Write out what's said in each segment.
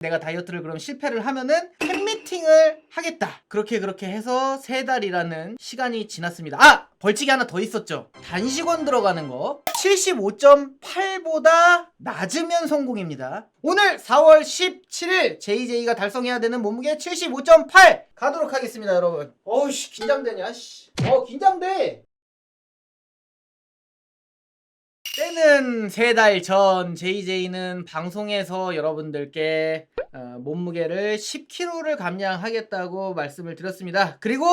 내가 다이어트를 그럼 실패를 하면은 팬미팅을 하겠다. 그렇게 그렇게 해서 세 달이라는 시간이 지났습니다. 아! 벌칙이 하나 더 있었죠. 단식원 들어가는 거. 75.8보다 낮으면 성공입니다. 오늘 4월 17일 JJ가 달성해야 되는 몸무게 75.8 가도록 하겠습니다, 여러분. 어우씨, 긴장되냐, 씨. 어, 긴장돼. 때는 세 달 전 JJ는 방송에서 여러분들께 어, 몸무게를 10kg를 감량하겠다고 말씀을 드렸습니다. 그리고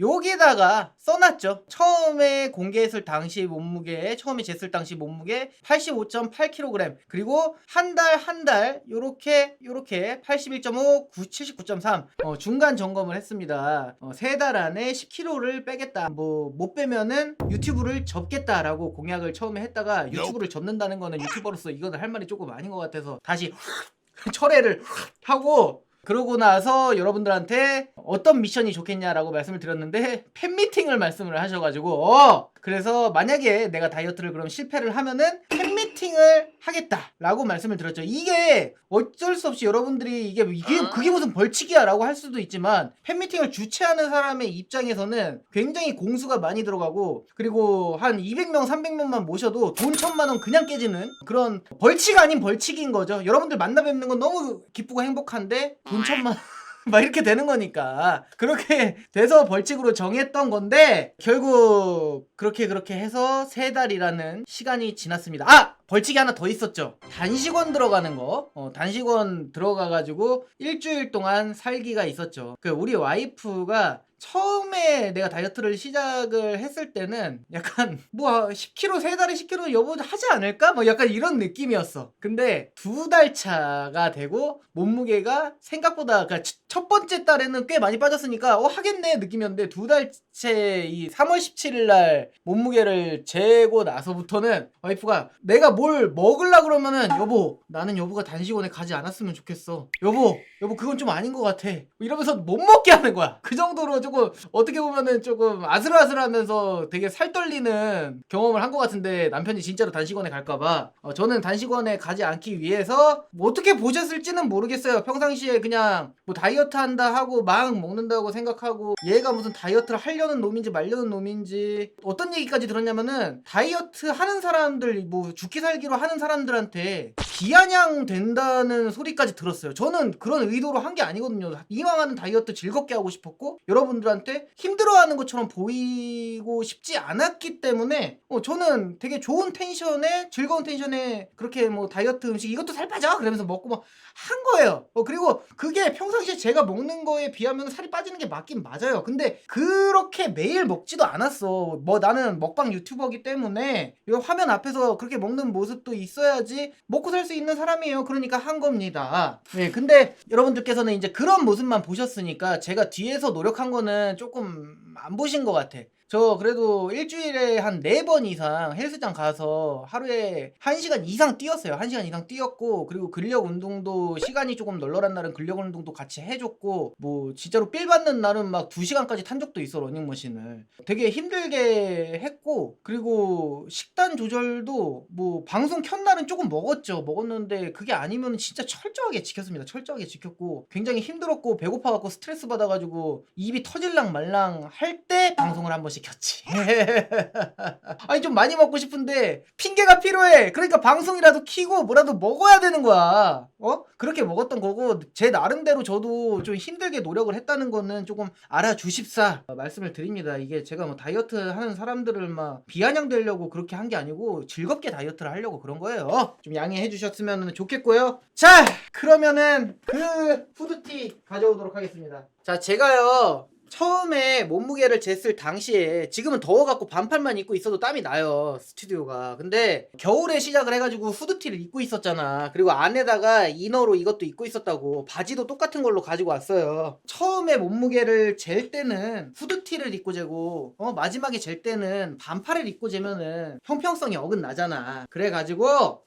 여기다가 써놨죠. 처음에 공개했을 당시 몸무게, 처음에 쟀을 당시 몸무게 85.8kg. 그리고 한달 한달 요렇게 요렇게 81.5, 9, 79.3 어, 중간 점검을 했습니다. 어, 세달 안에 10kg를 빼겠다. 뭐 못 빼면은 유튜브를 접겠다라고 공약을 처음에 했다가 유튜브를 접는다는 거는 유튜버로서 이거는 할 말이 조금 아닌 것 같아서 다시 철회를 하고 그러고 나서 여러분들한테 어떤 미션이 좋겠냐라고 말씀을 드렸는데 팬미팅을 말씀을 하셔가지고 어, 그래서 만약에 내가 다이어트를 그럼 실패를 하면은 팬미 팅을 하겠다라고 말씀을 드렸죠. 이게 어쩔 수 없이 여러분들이 이게 이게 그게 무슨 벌칙이야라고 할 수도 있지만 팬미팅을 주최하는 사람의 입장에서는 굉장히 공수가 많이 들어가고 그리고 한 200명 300명만 모셔도 돈 천만 원 그냥 깨지는 그런 벌칙 아닌 벌칙인 거죠. 여러분들 만나 뵙는 건 너무 기쁘고 행복한데 돈 천만 원 막 이렇게 되는 거니까 그렇게 돼서 벌칙으로 정했던 건데 결국 그렇게 그렇게 해서 세 달이라는 시간이 지났습니다. 아 벌칙이 하나 더 있었죠. 단식원 들어가는 거. 어, 단식원 들어가가지고 일주일 동안 살기가 있었죠. 그 우리 와이프가 처음에 내가 다이어트를 시작을 했을 때는 약간 뭐 10kg 세 달에 10kg 여보 하지 않을까? 뭐 약간 이런 느낌이었어. 근데 두 달 차가 되고 몸무게가 생각보다 그러니까 첫- 첫 번째 달에는 꽤 많이 빠졌으니까 어 하겠네 느낌이었는데 두 달째 이 3월 17일 날 몸무게를 재고 나서부터는 와이프가 내가 뭘 먹으려 그러면은 여보 나는 여보가 단식원에 가지 않았으면 좋겠어. 여보 여보 그건 좀 아닌 것 같아. 이러면서 못 먹게 하는 거야. 그 정도로 조금 어떻게 보면은 조금 아슬아슬하면서 되게 살 떨리는 경험을 한 것 같은데 남편이 진짜로 단식원에 갈까봐 어, 저는 단식원에 가지 않기 위해서 뭐 어떻게 보셨을지는 모르겠어요. 평상시에 그냥 뭐 다이어트 한다 하고 막 먹는다고 생각하고 얘가 무슨 다이어트를 하려는 놈인지 말려는 놈인지 어떤 얘기까지 들었냐면은 다이어트 하는 사람들 뭐 죽기 살 기로 하는 사람들한테 비아냥 된다는 소리까지 들었어요. 저는 그런 의도로 한 게 아니거든요. 이왕 하는 다이어트 즐겁게 하고 싶었고 여러분들한테 힘들어하는 것처럼 보이고 싶지 않았기 때문에 어, 저는 되게 좋은 텐션에 즐거운 텐션에 그렇게 뭐 다이어트 음식 이것도 살 빠져 그러면서 먹고 막 한 거예요. 어, 그리고 그게 평상시에 제가 먹는 거에 비하면 살이 빠지는 게 맞긴 맞아요. 근데 그렇게 매일 먹지도 않았어. 뭐 나는 먹방 유튜버기 때문에 이 화면 앞에서 그렇게 먹는 모습도 있어야지 먹고 살수 있는 사람이에요. 그러니까 한 겁니다. 네, 근데 여러분들께서는 이제 그런 모습만 보셨으니까 제가 뒤에서 노력한 거는 조금 안 보신 것 같아. 저 그래도 일주일에 한 네 번 이상 헬스장 가서 하루에 1시간 이상 뛰었어요. 1시간 이상 뛰었고 그리고 근력 운동도 시간이 조금 널널한 날은 근력 운동도 같이 해줬고 뭐 진짜로 삘 받는 날은 막 2시간까지 탄 적도 있어 러닝머신을 되게 힘들게 했고 그리고 식단 조절도 뭐 방송 켠 날은 조금 먹었죠. 먹었는데 그게 아니면 진짜 철저하게 지켰습니다. 철저하게 지켰고 굉장히 힘들었고 배고파 갖고 스트레스 받아 가지고 입이 터질랑 말랑 할 때 방송을 한 번씩 켰지. 아니 좀 많이 먹고 싶은데 핑계가 필요해. 그러니까 방송이라도 키고 뭐라도 먹어야 되는 거야. 어? 그렇게 먹었던 거고 제 나름대로 저도 좀 힘들게 노력을 했다는 거는 조금 알아주십사 말씀을 드립니다. 이게 제가 뭐 다이어트 하는 사람들을 막 비아냥되려고 그렇게 한 게 아니고 즐겁게 다이어트를 하려고 그런 거예요. 좀 양해해 주셨으면 좋겠고요. 자, 그러면은 그 후드티 가져오도록 하겠습니다. 자, 제가요. 처음에 몸무게를 쟀을 당시에 지금은 더워갖고 반팔만 입고 있어도 땀이 나요 스튜디오가. 근데 겨울에 시작을 해가지고 후드티를 입고 있었잖아. 그리고 안에다가 이너로 이것도 입고 있었다고 바지도 똑같은 걸로 가지고 왔어요. 처음에 몸무게를 잴 때는 후드티를 입고 재고 어 마지막에 잴 때는 반팔을 입고 재면은 형평성이 어긋나잖아. 그래가지고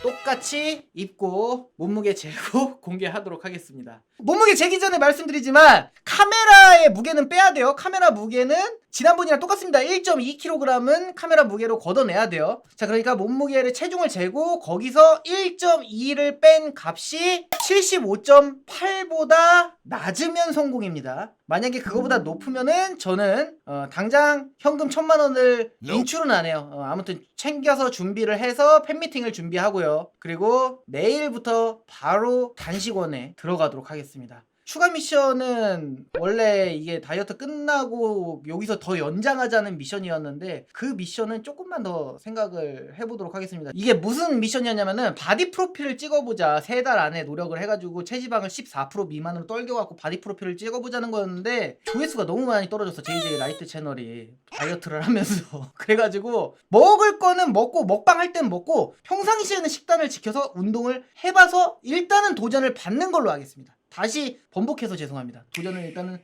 똑같이 입고 몸무게 재고 공개하도록 하겠습니다. 몸무게 재기 전에 말씀드리지만 카메라의 무게는 빼야 돼요. 카메라 무게는 지난번이랑 똑같습니다. 1.2kg은 카메라 무게로 걷어내야 돼요. 자, 그러니까 몸무게를 체중을 재고 거기서 1.2를 뺀 값이 75.8보다 낮으면 성공입니다. 만약에 그거보다 높으면은 저는 어, 당장 현금 천만 원을 인출은 안 해요. 어, 아무튼 챙겨서 준비를 해서 팬미팅을 준비하고요. 그리고 내일부터 바로 단식원에 들어가도록 하겠습니다. 추가 미션은 원래 이게 다이어트 끝나고 여기서 더 연장하자는 미션이었는데 그 미션은 조금만 더 생각을 해보도록 하겠습니다. 이게 무슨 미션이었냐면은 바디 프로필을 찍어보자. 세 달 안에 노력을 해가지고 체지방을 14% 미만으로 떨겨갖고 바디 프로필을 찍어보자는 거였는데 조회수가 너무 많이 떨어졌어. JJ 라이트 채널이 다이어트를 하면서 그래가지고 먹을 거는 먹고 먹방 할 땐 먹고 평상시에는 식단을 지켜서 운동을 해봐서 일단은 도전을 받는 걸로 하겠습니다. 다시 번복해서 죄송합니다. 도전을 일단은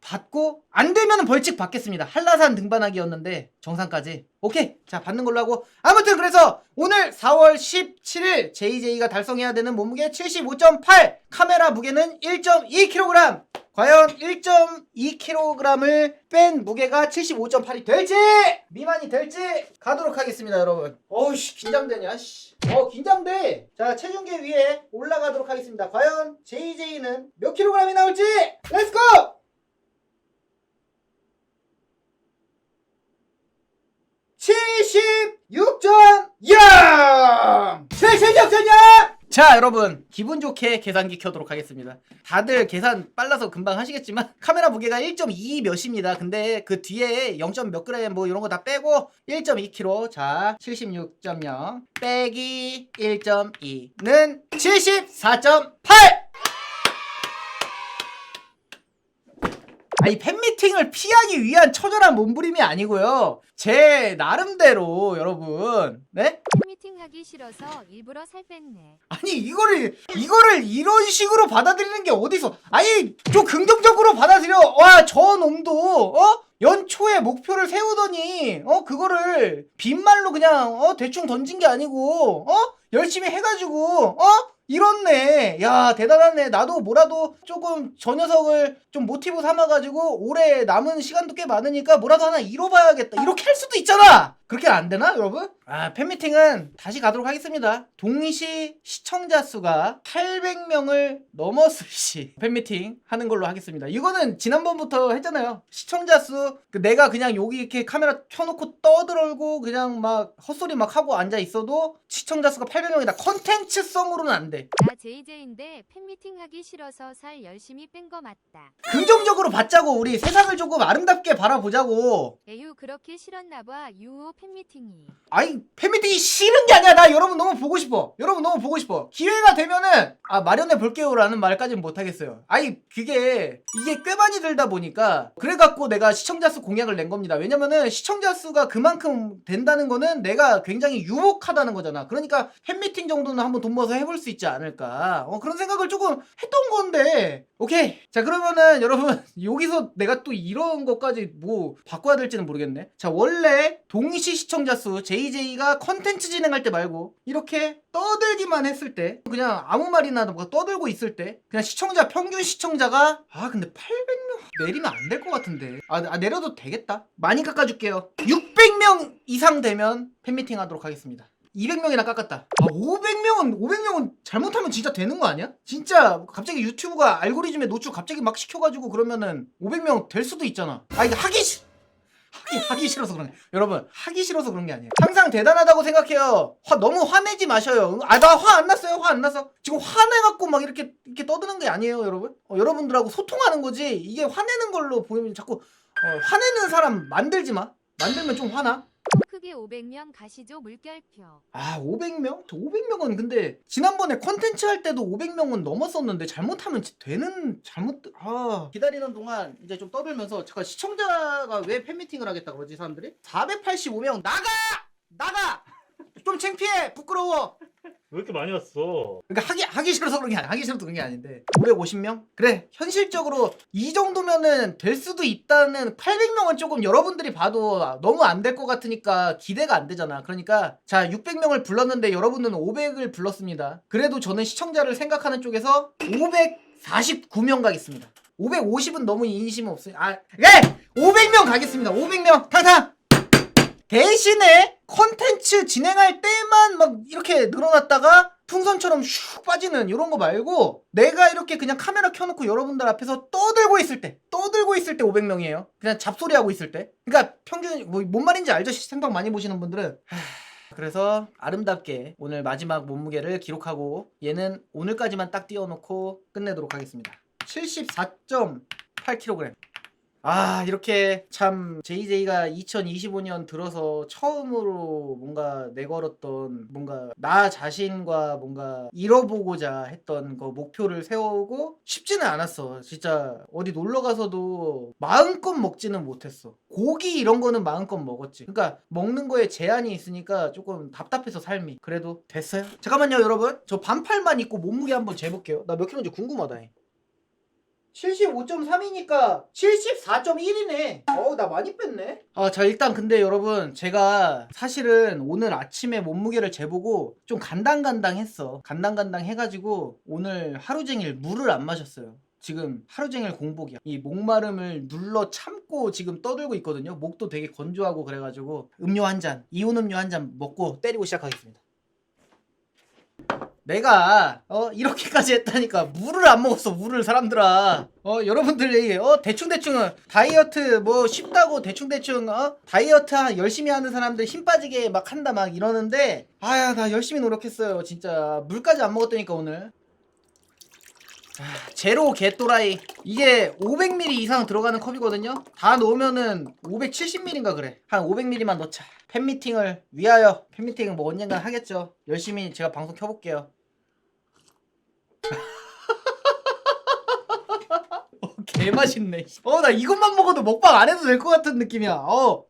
받고 안 되면 벌칙 받겠습니다. 한라산 등반하기였는데 정상까지 오케이 자 받는 걸로 하고 아무튼 그래서 오늘 4월 17일 JJ가 달성해야 되는 몸무게 75.8 카메라 무게는 1.2kg 과연 1.2kg을 뺀 무게가 75.8이 될지 미만이 될지 가도록 하겠습니다 여러분. 어우씨 긴장되냐 씨. 어 긴장돼. 자 체중계 위에 올라가도록 하겠습니다. 과연 JJ는 몇 킬로그램이 나올지? 렛츠고 76.0 76.0 자 여러분. 기분 좋게 계산기 켜도록 하겠습니다. 다들 계산 빨라서 금방 하시겠지만 카메라 무게가 1.2 몇입니다. 근데 그 뒤에 0. 몇 그램 뭐 이런 거 다 빼고 1.2kg 자 76.0 빼기 1.2는 74.8 아니 팬미팅을 피하기 위한 처절한 몸부림이 아니고요. 제 나름대로 여러분. 네? 하기 싫어서 일부러 살 뺐네. 아니 이거를 이거를 이런 식으로 받아들이는 게 어디서? 아니 좀 긍정적으로 받아들여. 와 저 놈도 어? 연초에 목표를 세우더니 어? 그거를 빈말로 그냥 어? 대충 던진 게 아니고 어? 열심히 해가지고 어? 이렇네. 야 대단하네. 나도 뭐라도 조금 저 녀석을 좀 모티브 삼아가지고 올해 남은 시간도 꽤 많으니까 뭐라도 하나 이뤄봐야겠다. 이렇게 할 수도 있잖아 그렇게 안 되나 여러분? 아 팬미팅은 다시 가도록 하겠습니다. 동시 시청자 수가 800명을 넘었을 시 팬미팅 하는 걸로 하겠습니다. 이거는 지난번부터 했잖아요. 시청자 수그 내가 그냥 여기 이렇게 카메라 켜놓고 떠들고 그냥 막 헛소리 막 하고 앉아 있어도 시청자 수가 800명이다. 컨텐츠성으로는 안돼. 나 JJ인데 팬미팅 하기 싫어서 살 열심히 뺀 거 맞다. 긍정적으로 받자고 우리 세상을 조금 아름답게 바라보자고. 에휴 그렇게 싫었나 봐. 유호 팬미팅이. 아니 팬미팅이 싫은 게 아니야. 나 여러분 너무 보고 싶어. 여러분 너무 보고 싶어. 기회가 되면은 아 마련해 볼게요 라는 말까지는 못하겠어요. 아니 그게 이게 꽤 많이 들다 보니까 그래갖고 내가 시청자 수 공약을 낸 겁니다. 왜냐면은 시청자 수가 그만큼 된다는 거는 내가 굉장히 유혹하다는 거잖아. 그러니까 팬미팅 정도는 한번 돈 모아서 해볼 수 있지 않을까. 어, 그런 생각을 조금 했던 건데. 오케이. 자 그러면은 여러분 여기서 내가 또 이런 것까지 뭐 바꿔야 될지는 모르겠네. 자 원래 동시 시청자 수 JJ가 컨텐츠 진행할 때 말고 이렇게 떠들기만 했을 때 그냥 아무 말이나 뭐 떠들고 있을 때 그냥 시청자 평균 시청자가 아 근데 800명 내리면 안 될 것 같은데 아, 아, 내려도 되겠다 많이 깎아줄게요 600명 이상 되면 팬미팅 하도록 하겠습니다 200명이나 깎았다. 아, 500명은, 500명은 잘못하면 진짜 되는 거 아니야? 진짜 갑자기 유튜브가 알고리즘에 노출 갑자기 막 시켜가지고 그러면은 500명 될 수도 있잖아. 아, 이거 하기 싫, 하기, 하기 싫어서 그런 게 여러분, 하기 싫어서 그런 게 아니에요. 항상 대단하다고 생각해요. 화, 너무 화내지 마셔요. 아, 나 화 안 났어요. 화 안 났어. 지금 화내갖고 막 이렇게, 이렇게 떠드는 게 아니에요, 여러분. 어, 여러분들하고 소통하는 거지. 이게 화내는 걸로 보이면 자꾸, 어, 화내는 사람 만들지 마. 만들면 좀 화나. 크게 500명 가시죠 물결표. 아 500명? 저 500명은 근데 지난번에 컨텐츠 할 때도 500명은 넘었었는데 잘못하면 지- 되는 잘못 아 기다리는 동안 이제 좀 떠들면서 잠깐 시청자가 왜 팬미팅을 하겠다 그러지 사람들이? 485명 나가! 나가! 좀 창피해 부끄러워 왜 이렇게 많이 왔어? 그러니까 하기 하기 싫어서 그런 게 아니야. 하기 싫어서 그런 게 아닌데 550명? 그래 현실적으로 이 정도면은 될 수도 있다는 800명은 조금 여러분들이 봐도 너무 안 될 것 같으니까 기대가 안 되잖아. 그러니까 자 600명을 불렀는데 여러분은 500을 불렀습니다. 그래도 저는 시청자를 생각하는 쪽에서 549명 가겠습니다. 550은 너무 인심 없어요. 아, 그래 500명 가겠습니다. 500명 탕탕. 대신에 컨텐츠 진행할 때만 막 이렇게 늘어났다가 풍선처럼 슉 빠지는 이런 거 말고 내가 이렇게 그냥 카메라 켜놓고 여러분들 앞에서 떠들고 있을 때 떠들고 있을 때 500명이에요. 그냥 잡소리 하고 있을 때. 그러니까 평균 뭐, 뭔 말인지 알죠? 생방 많이 보시는 분들은. 하, 그래서 아름답게 오늘 마지막 몸무게를 기록하고 얘는 오늘까지만 딱 띄워놓고 끝내도록 하겠습니다. 74.8kg 아 이렇게 참 JJ가 2025년 들어서 처음으로 뭔가 내걸었던 뭔가 나 자신과 뭔가 이뤄보고자 했던 그 목표를 세우고 쉽지는 않았어. 진짜 어디 놀러 가서도 마음껏 먹지는 못했어. 고기 이런 거는 마음껏 먹었지. 그러니까 먹는 거에 제한이 있으니까 조금 답답해서 삶이. 그래도 됐어요? 잠깐만요 여러분. 저 반팔만 입고 몸무게 한번 재볼게요. 나 몇 킬로인지 궁금하다 75.3이니까 74.1이네. 어우, 나 많이 뺐네. 아, 자, 일단 근데 여러분, 제가 사실은 오늘 아침에 몸무게를 재보고 좀 간당간당 했어. 간당간당 해가지고 오늘 하루 종일 물을 안 마셨어요. 지금 하루 종일 공복이야. 이 목마름을 눌러 참고 지금 떠들고 있거든요. 목도 되게 건조하고 그래가지고 음료 한 잔, 이온 음료 한 잔 먹고 때리고 시작하겠습니다. 내가 어 이렇게까지 했다니까 물을 안 먹었어 물을 사람들아. 어 여러분들 얘기 어 대충 대충 다이어트 뭐 쉽다고 대충 대충 어? 다이어트 하- 열심히 하는 사람들 힘 빠지게 막 한다 막 이러는데 아야 나 열심히 노력했어요 진짜. 물까지 안 먹었다니까 오늘. 아, 제로 개또라이. 이게 500ml 이상 들어가는 컵이거든요? 다 넣으면은 570ml인가 그래. 한 500ml만 넣자. 팬미팅을 위하여. 팬미팅은 뭐 언젠간 하겠죠. 열심히 제가 방송 켜볼게요 어, 개 맛있네. 어, 나 이것만 먹어도 먹방 안 해도 될 것 같은 느낌이야. 어.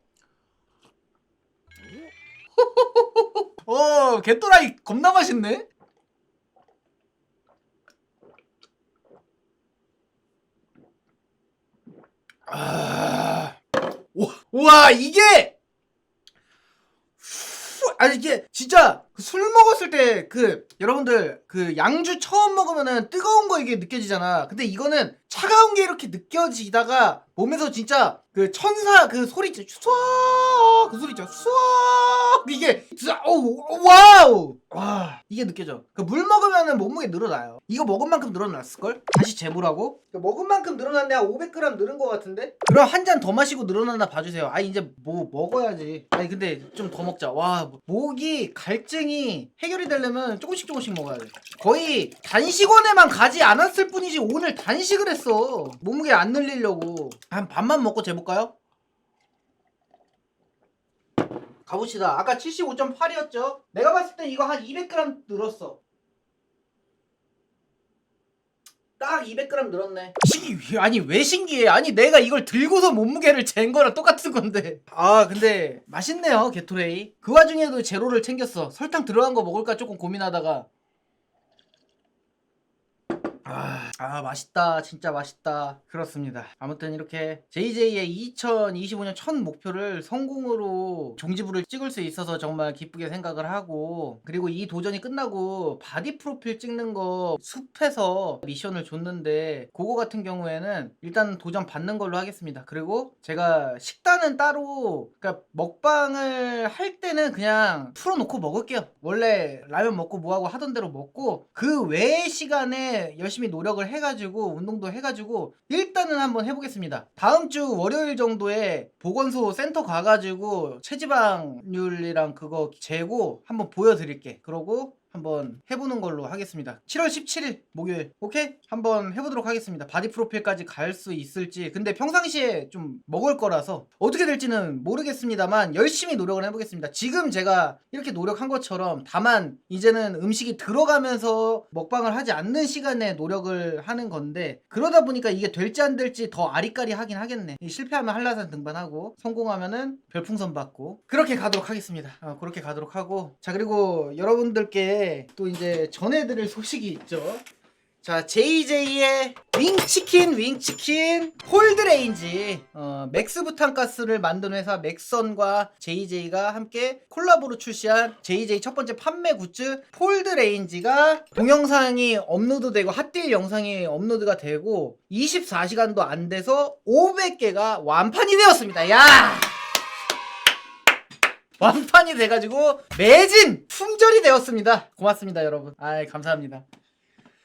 어, 개또라이 겁나 맛있네. 아, 와, 와 이게 후, 아니 이게 진짜 그 술 먹었을 때 그 여러분들 그 양주 처음 먹으면은 뜨거운 거 이게 느껴지잖아. 근데 이거는 차가운 게 이렇게 느껴지다가 몸에서 진짜 그 천사 그 소리 있죠. 수아 그 소리 있죠. 수아 이게 오 와우 와 이게 느껴져. 그 물 먹으면은 몸무게 늘어나요. 이거 먹은 만큼 늘어났을 걸? 다시 재보라고? 그 먹은 만큼 늘어났네 한 500g 늘은 것 같은데? 그럼 한 잔 더 마시고 늘어났나 봐주세요. 아 이제 뭐 먹어야지. 아니 근데 좀 더 먹자. 와 목이 갈증이 해결이 되려면 조금씩 조금씩 먹어야 돼. 거의 단식원에만 가지 않았을 뿐이지 오늘 단식을 했어. 몸무게 안 늘리려고. 한 반만 먹고 재볼까요? 가봅시다. 아까 75.8이었죠? 내가 봤을 때 이거 한 200g 늘었어. 딱 200g 늘었네. 시, 아니 왜 신기해? 아니 내가 이걸 들고서 몸무게를 잰 거랑 똑같은 건데. 아 근데 맛있네요 게토레이. 그 와중에도 제로를 챙겼어. 설탕 들어간 거 먹을까 조금 고민하다가. 아, 아 맛있다. 진짜 맛있다. 그렇습니다. 아무튼 이렇게 JJ의 2025년 첫 목표를 성공으로 종지부를 찍을 수 있어서 정말 기쁘게 생각을 하고 그리고 이 도전이 끝나고 바디 프로필 찍는 거 숲에서 미션을 줬는데 그거 같은 경우에는 일단 도전 받는 걸로 하겠습니다. 그리고 제가 식단은 따로 그러니까 먹방을 할 때는 그냥 풀어놓고 먹을게요. 원래 라면 먹고 뭐하고 하던 대로 먹고 그 외의 시간에 열심히 노력을 해가지고 운동도 해가지고 일단은 한번 해보겠습니다. 다음 주 월요일 정도에 보건소 센터 가가지고 체지방률이랑 그거 재고 한번 보여드릴게. 그러고 한번 해보는 걸로 하겠습니다. 7월 17일 목요일 오케이 한번 해보도록 하겠습니다. 바디 프로필까지 갈 수 있을지 근데 평상시에 좀 먹을 거라서 어떻게 될지는 모르겠습니다만 열심히 노력을 해보겠습니다. 지금 제가 이렇게 노력한 것처럼 다만 이제는 음식이 들어가면서 먹방을 하지 않는 시간에 노력을 하는 건데 그러다 보니까 이게 될지 안 될지 더 아리까리 하긴 하겠네. 이 실패하면 한라산 등반하고 성공하면은 별풍선 받고 그렇게 가도록 하겠습니다. 어, 그렇게 가도록 하고 자 그리고 여러분들께 또 이제 전해드릴 소식이 있죠. 자, JJ의 윙치킨, 윙치킨, 홀드레인지, 어, 맥스 부탄가스를 만든 회사 맥선과 JJ가 함께 콜라보로 출시한 JJ 첫 번째 판매 굿즈 폴드레인지가 동영상이 업로드되고 핫딜 영상이 업로드가 되고 24시간도 안 돼서 500개가 완판이 되었습니다. 야! 완판이 돼가지고 매진 품절이 되었습니다. 고맙습니다, 여러분. 아, 감사합니다.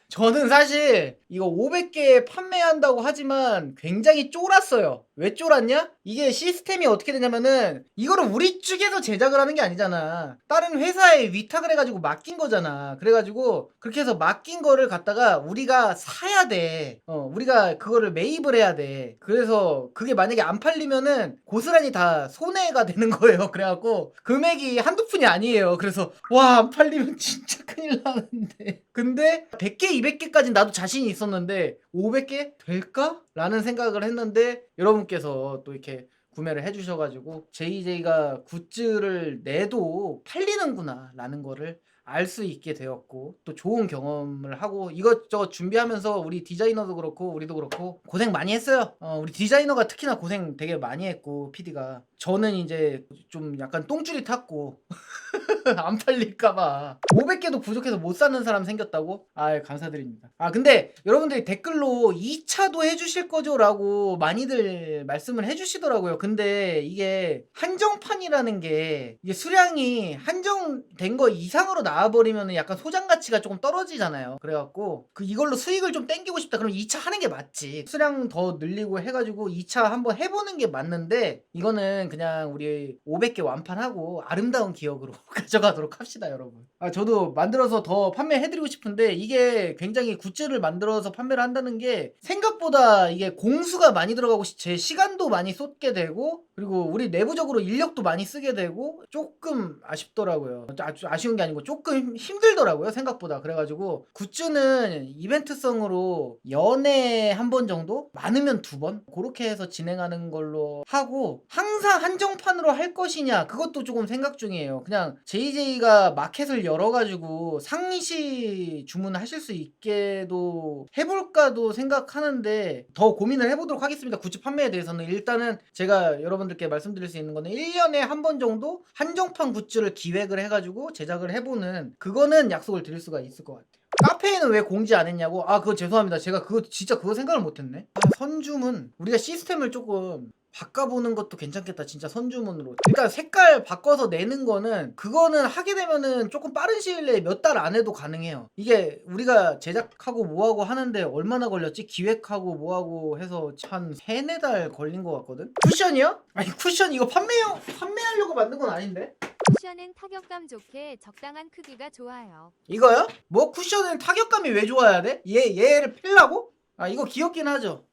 저는 사실 이거 500개 판매한다고 하지만 굉장히 쫄았어요. 왜 쫄았냐? 이게 시스템이 어떻게 되냐면은 이거를 우리 쪽에서 제작을 하는 게 아니잖아. 다른 회사에 위탁을 해가지고 맡긴 거잖아. 그래가지고 그렇게 해서 맡긴 거를 갖다가 우리가 사야 돼. 어, 우리가 그거를 매입을 해야 돼. 그래서 그게 만약에 안 팔리면은 고스란히 다 손해가 되는 거예요. 그래갖고 금액이 한두 푼이 아니에요. 그래서 와 안 팔리면 진짜 큰일 나는데. 근데 100개, 200개까지 나도 자신이 있 었는데 500개 될까? 라는 생각을 했는데 여러분께서 또 이렇게 구매를 해주셔가지고 JJ가 굿즈를 내도 팔리는구나 라는 거를 알 수 있게 되었고 또 좋은 경험을 하고 이것저것 준비하면서 우리 디자이너도 그렇고 우리도 그렇고 고생 많이 했어요. 어, 우리 디자이너가 특히나 고생 되게 많이 했고 PD가 저는 이제 좀 약간 똥줄이 탔고 안 팔릴까봐 500개도 부족해서 못 사는 사람 생겼다고? 아 감사드립니다. 아 근데 여러분들이 댓글로 2차도 해주실 거죠? 라고 많이들 말씀을 해주시더라고요. 근데 이게 한정판이라는 게 이게 수량이 한정된 거 이상으로 나 와버리면 약간 소장 가치가 조금 떨어지잖아요. 그래갖고 그 이걸로 수익을 좀 땡기고 싶다. 그럼 2차 하는 게 맞지. 수량 더 늘리고 해가지고 2차 한번 해보는 게 맞는데 이거는 그냥 우리 500개 완판하고 아름다운 기억으로 가져가도록 합시다, 여러분. 아, 저도 만들어서 더 판매해드리고 싶은데 이게 굉장히 굿즈를 만들어서 판매를 한다는 게 생각보다 이게 공수가 많이 들어가고 시- 제 시간도 많이 쏟게 되고 그리고 우리 내부적으로 인력도 많이 쓰게 되고 조금 아쉽더라고요. 아주 아쉬운 게 아니고 조금 힘들더라고요, 생각보다. 그래가지고 굿즈는 이벤트성으로 연애 한 번 정도? 많으면 두 번? 그렇게 해서 진행하는 걸로 하고 항상 한정판으로 할 것이냐 그것도 조금 생각 중이에요. 그냥 JJ가 마켓을 열어가지고 상시 주문하실 수 있게도 해볼까도 생각하는데 더 고민을 해보도록 하겠습니다. 굿즈 판매에 대해서는 일단은 제가 여러분들 께 말씀드릴 수 있는 거는 1년에 한 번 정도 한정판 굿즈를 기획을 해가지고 제작을 해보는 그거는 약속을 드릴 수가 있을 것 같아요. 카페에는 왜 공지 안 했냐고? 아 그거 죄송합니다. 제가 그거 진짜 그거 생각을 못 했네. 아, 선주문 우리가 시스템을 조금 바꿔보는 것도 괜찮겠다 진짜 선주문으로 일단 색깔 바꿔서 내는 거는 그거는 하게 되면은 조금 빠른 시일 내에 몇 달 안에도 가능해요 이게 우리가 제작하고 뭐하고 하는데 얼마나 걸렸지 기획하고 뭐하고 해서 한 세네 달 걸린 것 같거든 쿠션이요? 아니 쿠션 이거 판매용 판매하려고 만든 건 아닌데 쿠션은 타격감 좋게 적당한 크기가 좋아요. 이거요? 뭐 쿠션은 타격감이 왜 좋아야 돼? 얘 얘를 필라고? 아 이거 귀엽긴 하죠.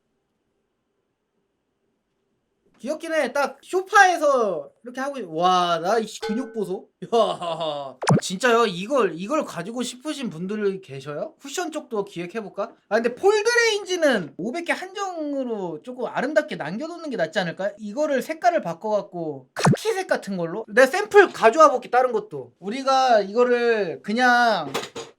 귀엽긴 해. 딱 쇼파에서 이렇게 하고 와 나 이 근육 보소. 야 아, 진짜요? 이걸 이걸 가지고 싶으신 분들 계셔요? 쿠션 쪽도 기획해 볼까? 아 근데 폴드 레인지는 500개 한정으로 조금 아름답게 남겨 놓는 게 낫지 않을까? 이거를 색깔을 바꿔 갖고 카키색 같은 걸로 내가 샘플 가져와 볼게 다른 것도 우리가 이거를 그냥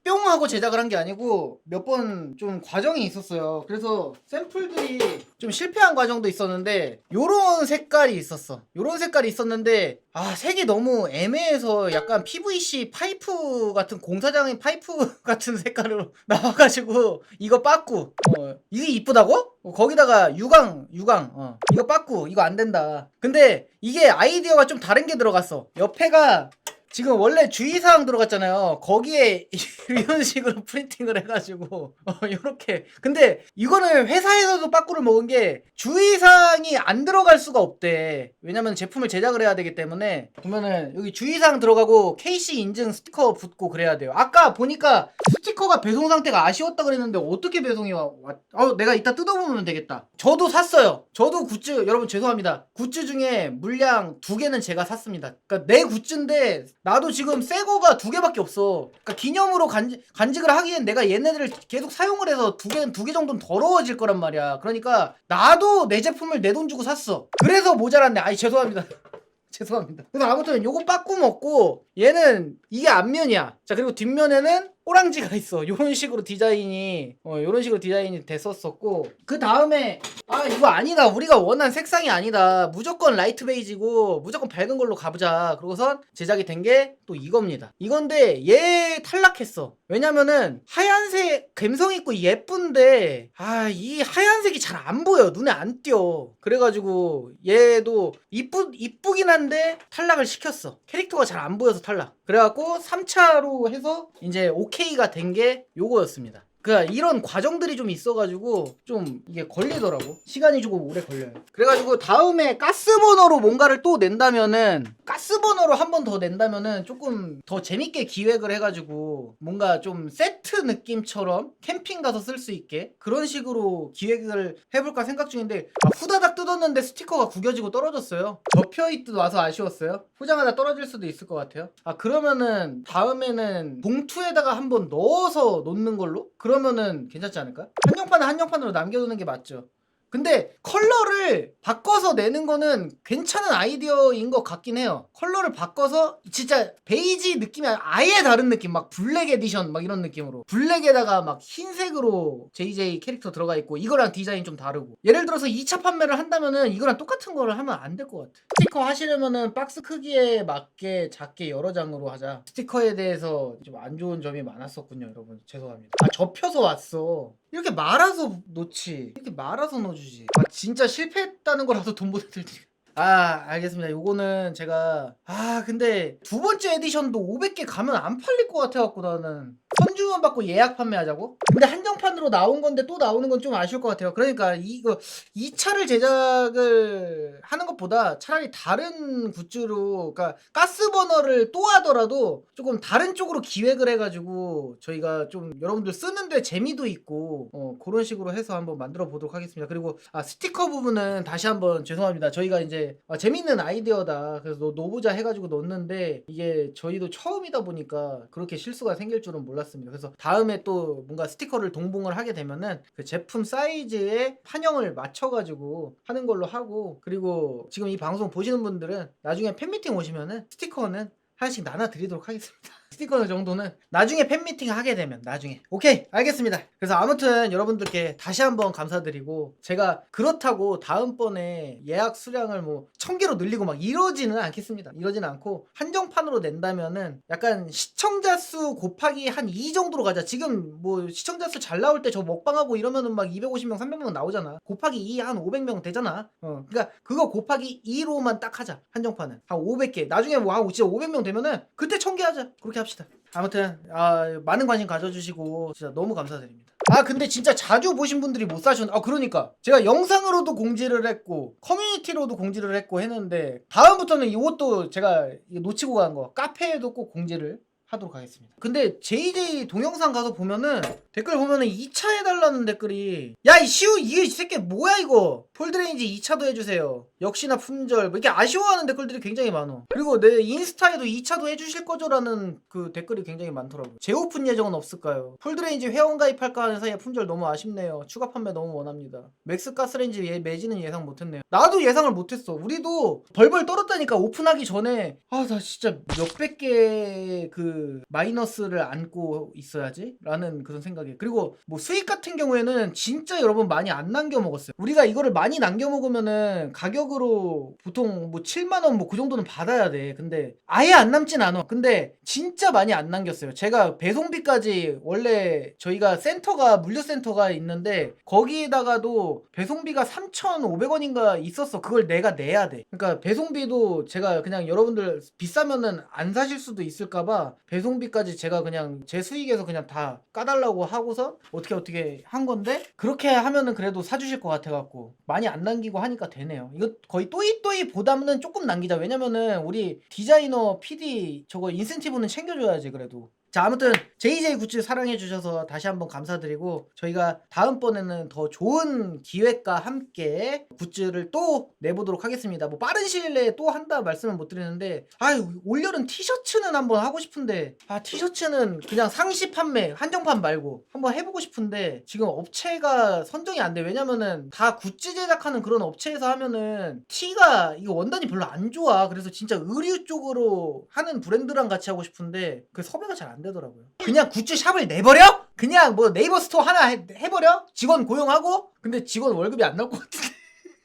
뿅 하고 제작을 한 게 아니고 몇 번 좀 과정이 있었어요. 그래서 샘플들이 좀 실패한 과정도 있었는데 요런 색깔이 있었어. 요런 색깔이 있었는데 아 색이 너무 애매해서 약간 PVC 파이프 같은 공사장의 파이프 같은 색깔로 나와가지고 이거 빠꾸 어, 이게 이쁘다고? 어, 거기다가 유광 유광 어. 이거 빠꾸 이거 안 된다. 근데 이게 아이디어가 좀 다른 게 들어갔어. 옆에가 지금 원래 주의사항 들어갔잖아요. 거기에 이런 식으로 프린팅을 해가지고 어, 이렇게. 근데 이거는 회사에서도 빠꾸를 먹은 게 주의사항이 안 들어갈 수가 없대. 왜냐면 제품을 제작을 해야 되기 때문에 보면은 여기 주의사항 들어가고 KC 인증 스티커 붙고 그래야 돼요. 아까 보니까 스티커가 배송 상태가 아쉬웠다 그랬는데 어떻게 배송이 와? 왔... 어, 내가 이따 뜯어보면 되겠다. 저도 샀어요. 저도 굿즈 여러분 죄송합니다. 굿즈 중에 물량 두 개는 제가 샀습니다. 그러니까 내 굿즈인데 나도 지금 새 거가 두 개밖에 없어. 그러니까 기념으로 간직, 간직을 하기엔 내가 얘네들을 계속 사용을 해서 두 개는 두개 정도는 더러워질 거란 말이야. 그러니까 나도 내 제품을 내 돈 주고 샀어. 그래서 모자랐네. 아이 죄송합니다. 죄송합니다. 그래서 아무튼 요거 빠꾸 먹고 얘는 이게 앞면이야. 자 그리고 뒷면에는 꼬랑지가 있어. 요런 식으로 디자인이 어 요런 식으로 디자인이 됐었었고 그 다음에 아 이거 아니다. 우리가 원한 색상이 아니다. 무조건 라이트 베이지고 무조건 밝은 걸로 가보자. 그러고선 제작이 된 게 또 이겁니다. 이건데 얘 탈락했어. 왜냐면은 하얀색 감성 있고 예쁜데 아 이 하얀색이 잘 안 보여. 눈에 안 띄어. 그래가지고 얘도 이쁘 이쁘긴 한데 탈락을 시켰어. 캐릭터가 잘 안 보여서 탈락. 그래갖고 3차로 해서 이제 오케이가 된 게 요거였습니다. 그러니까 이런 과정들이 좀 있어가지고 좀 이게 걸리더라고. 시간이 조금 오래 걸려요. 그래가지고 다음에 가스버너로 뭔가를 또 낸다면은 가스버너로 한 번 더 낸다면은 조금 더 재밌게 기획을 해가지고 뭔가 좀 세트 느낌처럼 캠핑 가서 쓸 수 있게 그런 식으로 기획을 해볼까 생각 중인데 아, 후다닥 뜯었는데 스티커가 구겨지고 떨어졌어요. 접혀있듯 와서 아쉬웠어요. 후자마자 떨어질 수도 있을 것 같아요. 아 그러면은 다음에는 봉투에다가 한번 넣어서 놓는 걸로? 그 러면은 괜찮지 않을까? 한정판은 한정판으로 남겨두는 게 맞죠. 근데 컬러를 바꿔서 내는 거는 괜찮은 아이디어인 것 같긴 해요. 컬러를 바꿔서 진짜 베이지 느낌이 아예 다른 느낌, 막 블랙 에디션 막 이런 느낌으로 블랙에다가 막 흰색으로 JJ 캐릭터 들어가 있고 이거랑 디자인 좀 다르고 예를 들어서 2차 판매를 한다면은 이거랑 똑같은 거를 하면 안 될 것 같아. 스티커 하시려면은 박스 크기에 맞게 작게 여러 장으로 하자. 스티커에 대해서 좀 안 좋은 점이 많았었군요, 여러분. 죄송합니다. 아 접혀서 왔어. 이렇게 말아서 놓지. 이렇게 말아서 넣어주지. 아 진짜 실패했다는 거라도 돈보다 들지. 아 알겠습니다. 요거는 제가 아 근데 두 번째 에디션도 500개 가면 안 팔릴 것 같아갖고 나는 선 주문 받고 예약 판매하자고? 근데 한정판으로 나온 건데 또 나오는 건 좀 아쉬울 것 같아요. 그러니까 이거 2차를 제작을 하는 것보다 차라리 다른 굿즈로 그러니까 가스 버너를 또 하더라도 조금 다른 쪽으로 기획을 해가지고 저희가 좀 여러분들 쓰는데 재미도 있고 어, 그런 식으로 해서 한번 만들어 보도록 하겠습니다. 그리고 아, 스티커 부분은 다시 한번 죄송합니다. 저희가 이제 아, 재밌는 아이디어다. 그래서 노- 노부자 해가지고 넣었는데 이게 저희도 처음이다 보니까 그렇게 실수가 생길 줄은 몰랐습니다. 그래서 다음에 또 뭔가 스티커를 동봉을 하게 되면은 그 제품 사이즈에 판형을 맞춰가지고 하는 걸로 하고 그리고 지금 이 방송 보시는 분들은 나중에 팬미팅 오시면은 스티커는 하나씩 나눠 드리도록 하겠습니다. 스티커 정도는 나중에 팬미팅 하게 되면 나중에 오케이 알겠습니다. 그래서 아무튼 여러분들께 다시 한번 감사드리고 제가 그렇다고 다음번에 예약 수량을 뭐천 개로 늘리고 막 이러지는 않겠습니다. 이러지는 않고 한정판으로 낸다면은 약간 시청자 수 곱하기 한 2 정도로 가자. 지금 뭐 시청자 수 잘 나올 때 저 먹방하고 이러면은 막 250명 300명 나오잖아. 곱하기 2 한 500명 되잖아. 어 그러니까 그거 곱하기 2로만 딱 하자. 한정판은 한 500개. 나중에 뭐 한 진짜 500명 되면은 그때 1000개 하자. 그렇게 합시다. 아무튼 아, 많은 관심 가져주시고 진짜 너무 감사드립니다. 아 근데 진짜 자주 보신 분들이 못 사셨. 아 그러니까 제가 영상으로도 공지를 했고 커뮤니티로도 공지를 했고 했는데 다음부터는 이것도 제가 놓치고 간 거 카페에도 꼭 공지를 하도록 하겠습니다. 근데 JJ 동영상 가서 보면은 댓글 보면은 2차 해달라는 댓글이 야 이 시우 이게 이 새끼 뭐야 이거 폴드레인지 2차도 해주세요. 역시나 품절 뭐 이렇게 아쉬워하는 댓글들이 굉장히 많어. 그리고 내 인스타에도 2차도 해주실 거죠라는 그 댓글이 굉장히 많더라고요. 재오픈 예정은 없을까요? 폴드레인지 회원 가입할까 하는 사이에 품절 너무 아쉽네요. 추가 판매 너무 원합니다. 맥스 가스레인지 예, 매진은 예상 못했네요. 나도 예상을 못했어. 우리도 벌벌 떨었다니까 오픈하기 전에 아 나 진짜 몇백 개의 그그 마이너스를 안고 있어야지 라는 그런 생각이에요 그리고 뭐 수익 같은 경우에는 진짜 여러분 많이 안 남겨 먹었어요 우리가 이거를 많이 남겨 먹으면은 가격으로 보통 뭐 7만 원 뭐 그 정도는 받아야 돼. 근데 아예 안 남진 않아. 근데 진짜 많이 안 남겼어요. 제가 배송비까지 원래 저희가 센터가 물류센터가 있는데 거기에다가도 배송비가 3,500원인가 있었어. 그걸 내가 내야 돼. 그러니까 배송비도 제가 그냥 여러분들 비싸면은 안 사실 수도 있을까 봐 배송비까지 제가 그냥 제 수익에서 그냥 다 까달라고 하고서 어떻게 어떻게 한 건데 그렇게 하면은 그래도 사주실 것 같아 갖고 많이 안 남기고 하니까 되네요. 이거 거의 또이또이 보다는 조금 남기자. 왜냐면은 우리 디자이너 PD 저거 인센티브는 챙겨줘야지 그래도. 자 아무튼 JJ 굿즈 사랑해 주셔서 다시 한번 감사드리고 저희가 다음번에는 더 좋은 기획과 함께 굿즈를 또 내보도록 하겠습니다. 뭐 빠른 시일 내에 또 한다 말씀은 못 드리는데 아유 올여름 티셔츠는 한번 하고 싶은데 아 티셔츠는 그냥 상시 판매 한정판 말고 한번 해보고 싶은데 지금 업체가 선정이 안 돼. 왜냐면은 다 굿즈 제작하는 그런 업체에서 하면은 티가 이거 원단이 별로 안 좋아 그래서 진짜 의류 쪽으로 하는 브랜드랑 같이 하고 싶은데 그 섭외가 잘 안 되더라고요 그냥 굿즈 샵을 내버려? 그냥 뭐 네이버 스토어 하나 해, 해버려? 직원 고용하고? 근데 직원 월급이 안 나올 것 같은데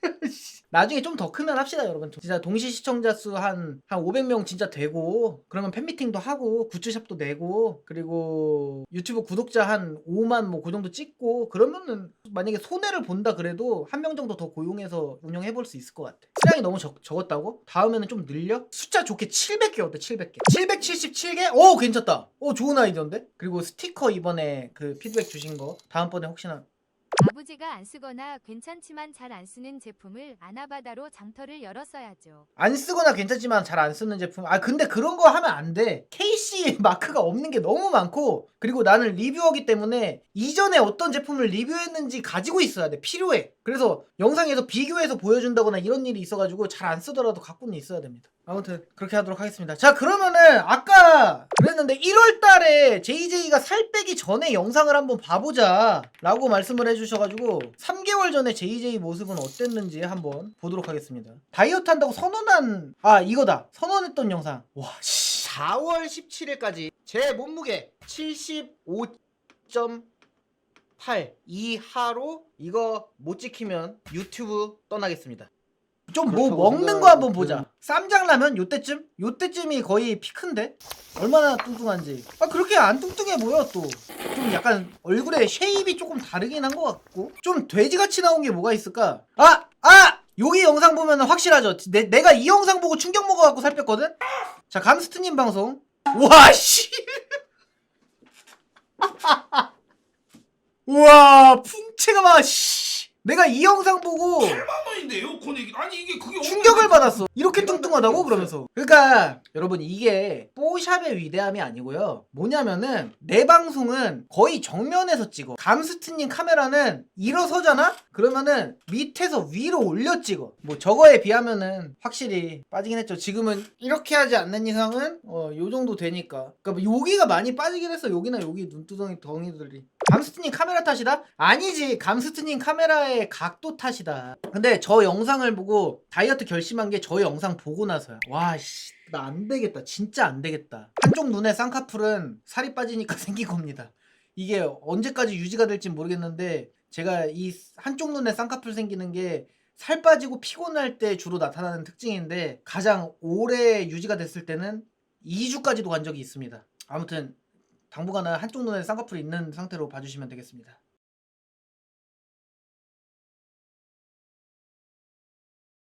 나중에 좀 더 크면 합시다 여러분 진짜 동시 시청자 수 한 한 500명 진짜 되고 그러면 팬미팅도 하고 굿즈샵도 내고 그리고 유튜브 구독자 한 5만 뭐 그 정도 찍고 그러면은 만약에 손해를 본다 그래도 한 명 정도 더 고용해서 운영해 볼 수 있을 것 같아 수량이 너무 적, 적었다고? 다음에는 좀 늘려? 숫자 좋게 700개 어때 700개 777개? 오 괜찮다 오 좋은 아이디어인데? 그리고 스티커 이번에 그 피드백 주신 거 다음번에 혹시나 아버지가 안 쓰거나 괜찮지만 잘 안 쓰는 제품을 아나바다로 장터를 열었어야죠. 안 쓰거나 괜찮지만 잘 안 쓰는 제품. 아 근데 그런 거 하면 안 돼. KC 마크가 없는 게 너무 많고 그리고 나는 리뷰어기 때문에 이전에 어떤 제품을 리뷰했는지 가지고 있어야 돼. 필요해. 그래서 영상에서 비교해서 보여준다거나 이런 일이 있어가지고 잘 안 쓰더라도 갖고는 있어야 됩니다. 아무튼 그렇게 하도록 하겠습니다. 자 그러면은 아까 그랬는데 1월달에 JJ가 살 빼기 전에 영상을 한번 봐보자 라고 말씀을 해주셔가지고 3개월 전에 JJ 모습은 어땠는지 한번 보도록 하겠습니다. 다이어트 한다고 선언한 아 이거다 선언했던 영상 와 씨. 4월 17일까지 제 몸무게 75.8 이하로 이거 못 지키면 유튜브 떠나겠습니다. 좀 뭐 그렇다고 먹는 거 한번 그- 보자. 쌈장라면 요때쯤? 요때쯤이 거의 피크인데? 얼마나 뚱뚱한지. 아 그렇게 안 뚱뚱해 보여 또. 좀 약간 얼굴에 쉐입이 조금 다르긴 한 것 같고. 좀 돼지같이 나온 게 뭐가 있을까? 아! 아! 여기 영상 보면 확실하죠. 내, 내가 이 영상 보고 충격 먹어갖고 살 뺐거든? 자 감스트님 방송. 와 씨. 우와 풍채가 막 씨. 내가 이 영상 보고 원인데요, 권액이 아니 이게 그게 충격을 받았어. 이렇게 뚱뚱하다고 그러면서. 그러니까 여러분 이게 뽀샵의 위대함이 아니고요. 뭐냐면은 내 방송은 거의 정면에서 찍어. 감스트님 카메라는 일어서잖아? 그러면은 밑에서 위로 올려 찍어. 뭐 저거에 비하면은 확실히 빠지긴 했죠. 지금은 이렇게 하지 않는 이상은 어요 정도 되니까. 그러니까 뭐 여기가 많이 빠지긴 했어. 여기나 여기 눈두덩이 덩이들이. 감스트님 카메라 탓이다? 아니지. 감스트님 카메라 의 각도 탓이다. 근데 저 영상을 보고 다이어트 결심한 게 저 영상 보고 나서야. 와, 씨. 나 안 되겠다. 진짜 안 되겠다. 한쪽 눈에 쌍꺼풀은 살이 빠지니까 생긴 겁니다. 이게 언제까지 유지가 될지 모르겠는데 제가 이 한쪽 눈에 쌍꺼풀 생기는 게 살 빠지고 피곤할 때 주로 나타나는 특징인데 가장 오래 유지가 됐을 때는 2주까지도 간 적이 있습니다. 아무튼 당분간은 한쪽 눈에 쌍꺼풀이 있는 상태로 봐주시면 되겠습니다.